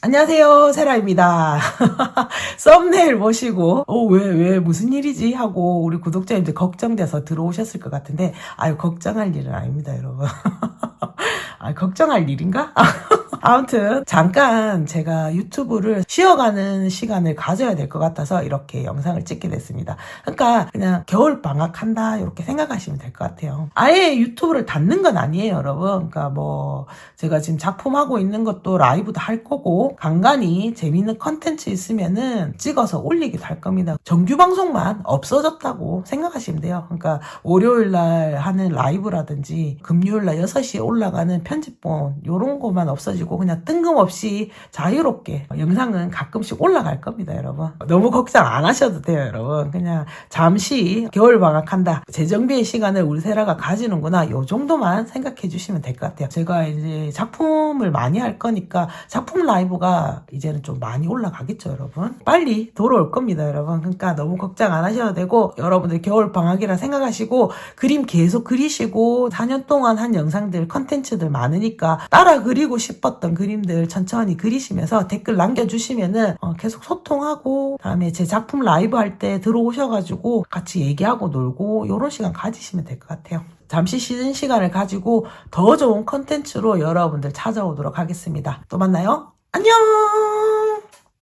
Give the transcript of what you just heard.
안녕하세요, 세라입니다. 썸네일 보시고, 어, 왜, 왜, 무슨 일이지? 하고, 우리 구독자님들 걱정돼서 들어오셨을 것 같은데, 아유, 걱정할 일은 아닙니다, 여러분. 아, 걱정할 일인가? 아무튼, 잠깐 제가 유튜브를 쉬어가는 시간을 가져야 될 것 같아서 이렇게 영상을 찍게 됐습니다. 그러니까, 그냥 겨울 방학한다, 이렇게 생각하시면 될 것 같아요. 아예 유튜브를 닫는 건 아니에요, 여러분. 그러니까 뭐, 제가 지금 작품하고 있는 것도 라이브도 할 거고, 간간히 재밌는 컨텐츠 있으면은 찍어서 올리기도 할 겁니다. 정규 방송만 없어졌다고 생각하시면 돼요. 그러니까 월요일 날 하는 라이브라든지 금요일 날 6시에 올라가는 편집본 요런 거만 없어지고 그냥 뜬금없이 자유롭게 영상은 가끔씩 올라갈 겁니다, 여러분. 너무 걱정 안 하셔도 돼요, 여러분. 그냥 잠시 겨울 방학한다. 재정비의 시간을 우리 세라가 가지는구나. 요 정도만 생각해 주시면 될 것 같아요. 제가 이제 작품을 많이 할 거니까 작품 라이브가 이제는 좀 많이 올라가겠죠, 여러분. 빨리 돌아올 겁니다, 여러분. 그러니까 너무 걱정 안 하셔도 되고 여러분들 겨울 방학이라 생각하시고 그림 계속 그리시고 4년 동안 한 영상들, 컨텐츠들 많으니까 따라 그리고 싶었 던 그림들 천천히 그리시면서 댓글 남겨주시면은 어, 계속 소통하고 다음에 제 작품 라이브 할 때 들어오셔가지고 같이 얘기하고 놀고 이런 시간 가지시면 될 것 같아요. 잠시 쉬는 시간을 가지고 더 좋은 컨텐츠로 여러분들 찾아오도록 하겠습니다. 또 만나요. 안녕!